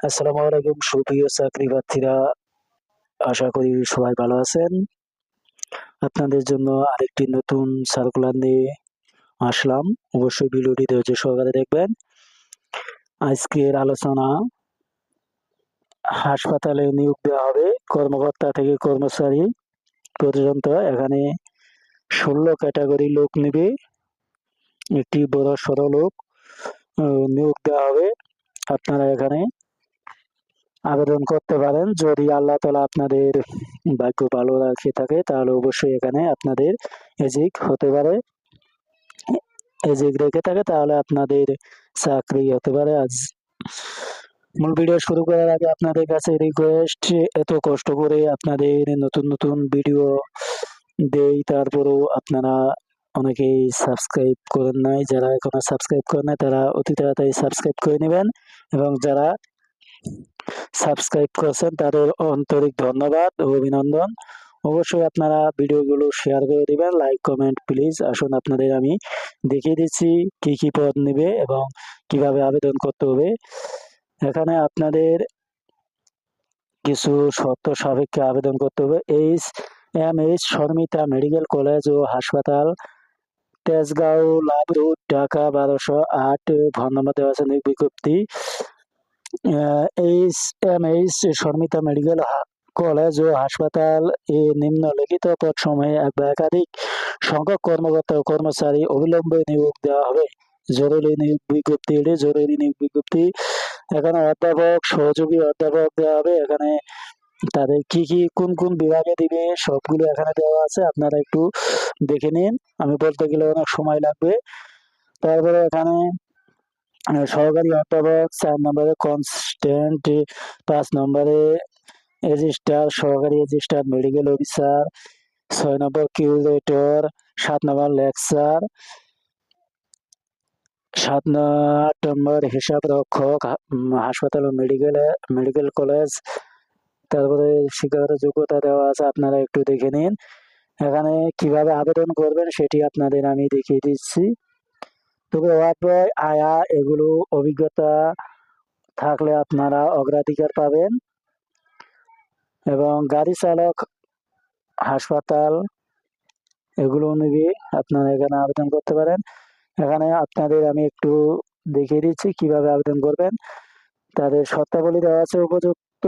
আসসালামু আলাইকুম, সুপ্রিয় চাকরি প্রার্থীরা আশা করি সবাই ভালো আছেন। আপনাদের জন্য আরেকটি নতুন সার্কুলার নিয়ে আসলাম। অবশ্যই ভিডিওটি ধৈর্য সহকারে দেখবেন। আজকের আলোচনা, হাসপাতালে নিয়োগ দেওয়া হবে। কর্মকর্তা থেকে কর্মচারী পর্যন্ত এখানে ষোলো ক্যাটাগরি লোক নেবে। একটি বড় সড়ো লোক। নিয়োগ দেওয়া হবে। আপনারা এখানে আবেদন করতে পারেন। যদি আল্লাহ তালা আপনাদের ভাগ্য ভালো রাখে থাকে, তাহলে অবশ্যই এখানে আপনাদের এজিক হতে পারে। এজিক রেখে থাকে, তাহলে আপনাদের চাকরি হতে পারে। আজ মূল ভিডিও শুরু করার আগে আপনাদের কাছে রিকোয়েস্ট এত কষ্ট করে আপনাদের নতুন নতুন ভিডিও দেই, তারপরেও আপনারা অনেকেই সাবস্ক্রাইব করেন নাই, যারা এখনও সাবস্ক্রাইব করেন নাই, তারা অতি তাড়াতাড়ি সাবস্ক্রাইব করে নেবেন এবং যারা সাবস্ক্রাইব করেছেন, তাদের আন্তরিক ধন্যবাদ ও অভিনন্দন। অবশ্যই আপনারা ভিডিওগুলো শেয়ার করে দিবেন লাইক কমেন্ট প্লিজ আসুন, আপনাদের আমি দেখিয়ে দিচ্ছি কি কি পদ নেবে এবং কীভাবে আবেদন করতে হবে। এখানে আপনাদের কিছু শর্ত সাপেক্ষে আবেদন করতে হবে। H M H, Sharmita medical college ও হাসপাতাল তেজগাঁও লাভ রোড ঢাকা বারোশো আট ফোন নম্বর দেওয়া আছে বিজ্ঞপ্তি H M H, Sharmita medical college ও হাসপাতাল এ নিম্নলিখিত পদ সময়ে এক বা একাধিক সংখ্যক কর্মকর্তা ও কর্মচারী অবিলম্বে নিয়োগ দেওয়া হবে। জরুরি নিয়োগ বিজ্ঞপ্তি, এটি জরুরি নিয়োগ বিজ্ঞপ্তি। এখানে অধ্যাপক, সহযোগী অধ্যাপক দেওয়া হবে। এখানে তাদের কি কি, কোন কোন বিভাগে দিবে? সবগুলো এখানে দেওয়া আছে, আপনারা একটু দেখে নিন। আমি বলতে গেলে অনেক সময় লাগবে। তারপরে এখানে সহকারী অধ্যাপক, চার নম্বরে কনস্ট্যান্ট পাঁচ নম্বরে রেজিস্টার সহকারী রেজিস্টার মেডিকেল অফিসার ছয় নম্বর কিউরেটর সাত নম্বর লেকচার সাত আট নম্বর হিসাব রক্ষক হাসপাতাল ও মেডিকেল মেডিকেল কলেজ তারপরে শিক্ষাগত যোগ্যতা দেওয়া আছে, আপনারা একটু দেখে নিন। এখানে কীভাবে আবেদন করবেন সেটি আপনাদের আমি দেখিয়ে দিচ্ছি। তবে ওয়ার্ড আয়া এগুলো অভিজ্ঞতা থাকলে আপনারা অগ্রাধিকার পাবেন। এবং গাড়ি চালক, হাসপাতাল, এগুলো নেবে আপনারা এখানে আবেদন করতে পারেন। এখানে আপনাদের আমি একটু দেখিয়ে দিচ্ছি কীভাবে আবেদন করবেন। তাদের শর্তাবলী দেওয়া আছে উপযুক্ত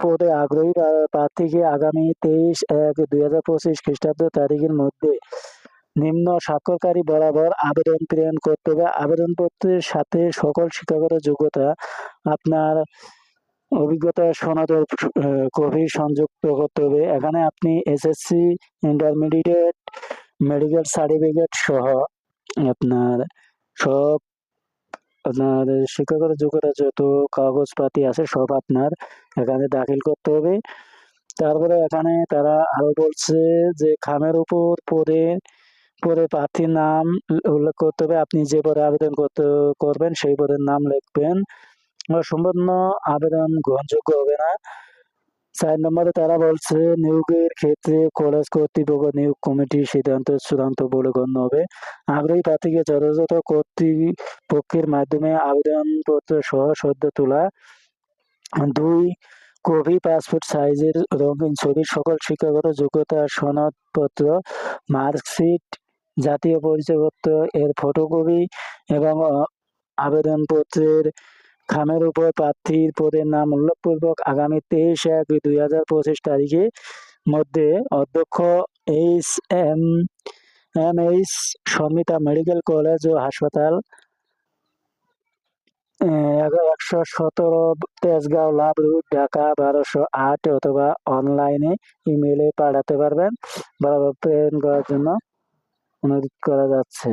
পদে আগ্রহী প্রার্থীকে আগামী তেইশ এক দুই হাজার পঁচিশ খ্রিস্টাব্দ তারিখের মধ্যে নিম্ন স্বাক্ষরকারী বরাবর আবেদন প্রেরণ করতে হবে। আবেদনপত্রের সাথে সকল শিক্ষাগত যোগ্যতা আপনার অভিজ্ঞতা, সনদ কপি সংযুক্ত করতে হবে। এখানে আপনি এসএসসি, ইন্টারমিডিয়েট, মেডিকেল সার্টিফিকেট সহ আপনার সব আপনার শিক্ষাগত যোগ্যতা যত কাগজপাতি আছে সব আপনার এখানে দাখিল করতে হবে। তারপরে এখানে তারা আরও বলছে যে খামের উপর পরে পরে প্রার্থীর নাম উল্লেখ করতে হবে। আপনি যে পদে আবেদন করতে, করবেন সেই পদের নাম লিখবেন। সম্পূর্ণ আবেদন গ্রহণযোগ্য হবে না। চার নম্বরে তারা বলছে, নিয়োগের ক্ষেত্রে কলেজ কর্তৃপক্ষ নিয়োগ কমিটির সিদ্ধান্ত চূড়ান্ত বলে গণ্য হবে। আগ্রহী প্রার্থীকে যথাযথ কর্তৃপক্ষের মাধ্যমে আবেদনপত্র সহ সদ্য তোলা, দুই কপি পাসপোর্ট সাইজের রঙিন ছবির সকল শিক্ষাগত যোগ্যতা সনদপত্র, মার্কশিট, জাতীয় পরিচয়পত্র, এর ফটোকপি এবং আবেদনপত্রের খামের উপর প্রার্থীর পদের নাম উল্লেখপূর্বক আগামী তেইশ এক দুই হাজার পঁচিশ তারিখে মধ্যে অধ্যক্ষ H M M H, Samita medical college ও হাসপাতাল একশো সতেরো, তেজগাঁও লাভ রুট, ঢাকা বারোশো আট অথবা অনলাইনে ইমেলে পাঠাতে পারবেন। বরাবর প্রেরণ করার জন্য অনুরোধ করা যাচ্ছে।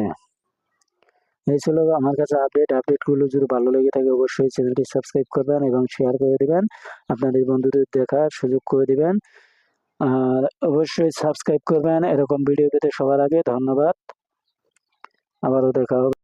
এই ছিল আমার কাছে আপডেট আপডেটগুলো যদি ভালো লেগে থাকে অবশ্যই চ্যানেলটি সাবস্ক্রাইব করবেন এবং শেয়ার করে দিবেন। আপনাদের বন্ধুদের দেখার সুযোগ করে দিবেন। আর অবশ্যই সাবস্ক্রাইব করবেন। এরকম ভিডিও পেতে সবার আগে ধন্যবাদ। আবারও দেখা হবে।